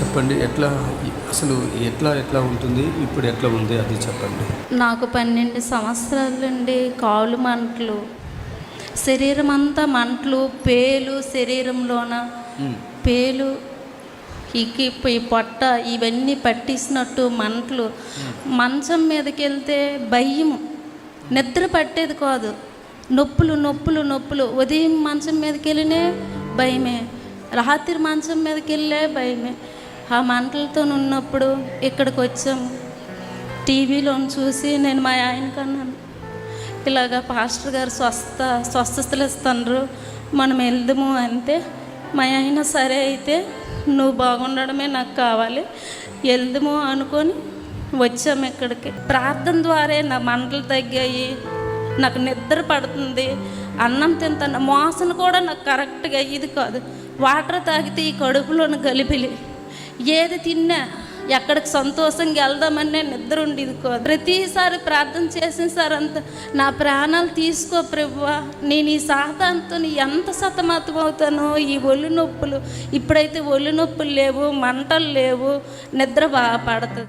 చెప్పండి ఎట్లా అసలు ఎట్లా ఎట్లా ఉంటుంది ఇప్పుడు ఎట్లా ఉంది అది చెప్పండి. నాకు పన్నెండు సంవత్సరాలండి కాలు మంటలు. శరీరం అంతా మంటలు పేలు శరీరంలోన. పేలు ఈ పొట్ట ఇవన్నీ పట్టిసినట్టు మంటలు. మంచం మీదకి వెళ్తే భయం. నిద్ర పట్టేది కాదు. నొప్పులు నొప్పులు నొప్పులు. ఉదయం మంచం మీదకి వెళ్ళినే భయమే. రాత్రి మంచం మీదకి వెళ్ళే భయమే. ఆ మంటలతో ఉన్నప్పుడు ఇక్కడికి వచ్చాము టీవీలో చూసి నేను మా ఆయనకి అన్నాను ఇలాగ పాస్టర్ గారు స్వస్థ స్వస్థతలు ఇస్తున్నారు మనం వెళ్దాము అంటే మా ఆయన సరే అయితే నువ్వు బాగుండడమే నాకు కావాలి. వెళ్దాము అనుకొని వచ్చాము ఇక్కడికి. ప్రార్థన ద్వారా నా మంటలు తగ్గాయి. నాకు నిద్ర పడుతుంది. అన్నం తింటాను మోసన కూడా నాకు కరెక్ట్గా అయ్యేది కాదు. వాటర్ తాగితే ఈ కడుపులోని గలిపిలి ఏది తిన్నా ఎక్కడికి సంతోషంగా వెళ్దామని నిద్ర ఉండేది కాదు. ప్రతిసారి ప్రార్థన చేసిన సార్ అంత నా ప్రాణాలు తీసుకో ప్రభువా నేను ఈ సాతాంతో ఎంత సతమతం అవుతానో ఈ ఒళ్ళు నొప్పులు ఇప్పుడైతే ఒళ్ళు నొప్పులు లేవు మంటలు లేవు నిద్ర బాగా పడుతుంది.